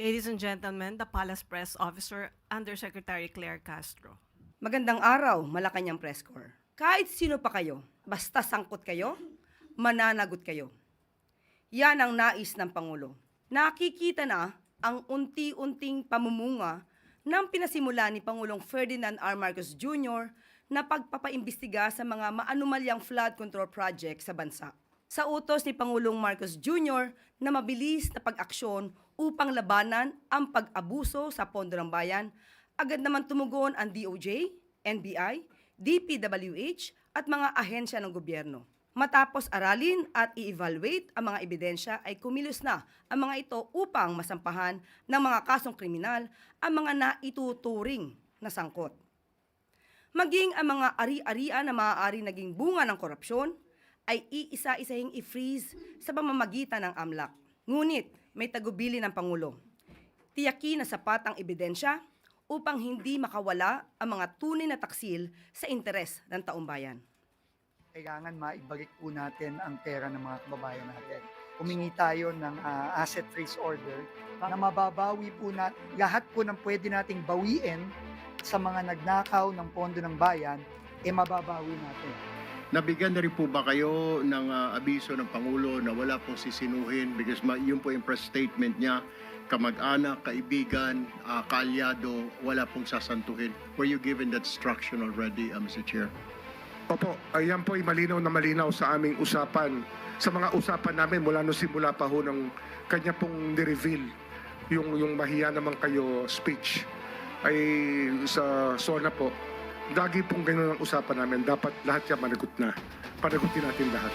Ladies and gentlemen, the Palace Press Officer, Undersecretary Claire Castro. Magandang araw, Malacanang Press Corps. Kahit sino pa kayo, basta sangkot kayo, mananagot kayo. Yan ang nais ng Pangulo. Nakikita na ang unti-unting pamumunga ng pinasimula ni Pangulong Ferdinand R. Marcos Jr. na pagpapaimbestiga sa mga maanumalyang flood control project sa bansa. Sa utos ni Pangulong Marcos Jr. na mabilis na pag-aksyon upang labanan ang pag-abuso sa pondo ng bayan, agad naman tumugon ang DOJ, NBI, DPWH at mga ahensya ng gobyerno. Matapos aralin at i-evaluate ang mga ebidensya ay kumilos na ang mga ito upang masampahan ng mga kasong kriminal ang mga naituturing na sangkot. Maging ang mga ari-arian na maaari naging bunga ng korupsyon ay iisa-isahing i-freeze sa pamamagitan ng AMLAC. Ngunit may tagubili ng Pangulo. Tiyakin na sapat ang ebidensya upang hindi makawala ang mga tunay na taksil sa interes ng taumbayan. kailangan maibalik po natin ang pera ng mga kababayan natin. Humingi tayo ng ah, asset freeze order na mababawi po na lahat po ng pwede nating bawiin sa mga nagnakaw ng pondo ng bayan, eh mababawi natin. Nabigyan na rin po ba kayo ng ah, abiso ng Pangulo na wala pong sisinuhin because ma- yun po yung press statement niya, kamag-anak, kaibigan, ah, kaalyado, wala pong sasantuhin. Were you given that instruction already, uh, Mr. Chair? Opo, ayan po ay malinaw na malinaw sa aming usapan. Sa mga usapan namin mula nung simula pa ho ng kanya pong ni-reveal yung, yung mahiya naman kayo speech ay sa SONA po. Lagi pong ganun ang usapan namin. Dapat lahat yan managot na. Panagutin natin lahat.